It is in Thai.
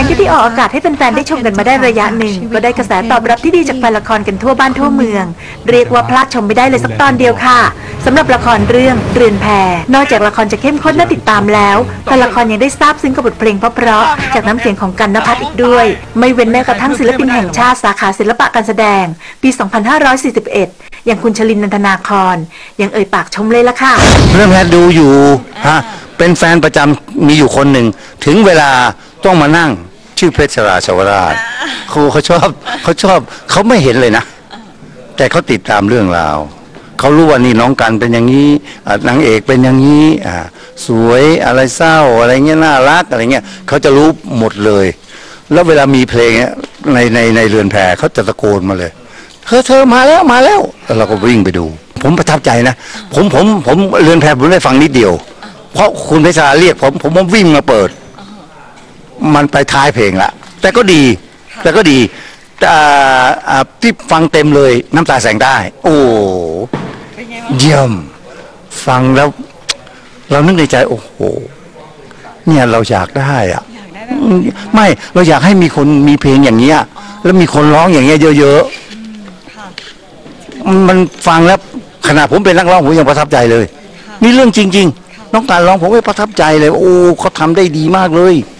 ลังจากที่ออกอากาศให้แฟนๆได้ชมกันมาได้ระยะหนึ่ง ก็ได้กระแสตอบรับที่ดีจากแฟนละครกันทั่วบ้านทั่วเมือง เรียกว่าพลาดชมไม่ได้เลยสักตอนเดียวค่ะสำหรับละครเรื่องเรือนแพนอกจากละครจะเข้มข้นน่าติดตามแล้วแฟนละครยังได้ทราบซึ้งกับบทเพลงเพราะๆจากน้ำเสียงของกันนภัทรอีกด้วย ไม่เว้นแม้กระทั่งศิลปินแห่งชาติสาขาศิลปะการแสดง ปี 2541 อย่างคุณชลินนันทนาคร ยังเอ่ยปากชมเลยละค่ะ เรื่องแพทย์ดูอยู่ฮะเป็นแฟนประจำมีอยู่คนหนึ่ง ถึงเวลาต้องมานั่ง ชื่อเพชรราชวราชเขาเขาชอบเขาชอบเขาไม่เห็นเลยนะ แต่เขาติดตามเรื่องราวเขารู้ว่านี่น้องกันเป็นอย่างนี้อะนางเอกเป็นอย่างนี้อ่าสวยอะไรเศร้าอะไรเงี้ยน่ารักอะไรเงี้ยเขาจะรู้หมดเลย แล้วเวลามีเพลงเนี้ยในในในเรือนแพเขาจะตะโกนมาเลยเธอเธอมาแล้วมาแล้วแล้วเราก็วิ่งไปดู ผมประทับใจนะ ผมผมผมเรือนแพผมได้ฟังนิดเดียว เพราะคุณเพชรราเรียกผมผมผมวิ่งมาเปิด มันไปท้ายเพลงละแต่ก็ดี แต่ก็ดีแต่อ่าอ่าที่ฟังเต็มเลยน้ำตาแสงได้ โอ้เยี่ยม ฟังแล้ว เรานึกในใจ โอ้โห เนี่ยเราอยากได้อะอืมไม่เราอยากให้มีคนมีเพลงอย่างเงี้ย แล้วมีคนร้องอย่างเงี้ยเยอะๆมันฟังแล้วขนาดผมเป็นนักร้องผมยังประทับใจเลยนี่เรื่องจริง ๆ น้องการร้องผมก็ประทับใจเลย โอ้เขาทำได้ดีมากเลยค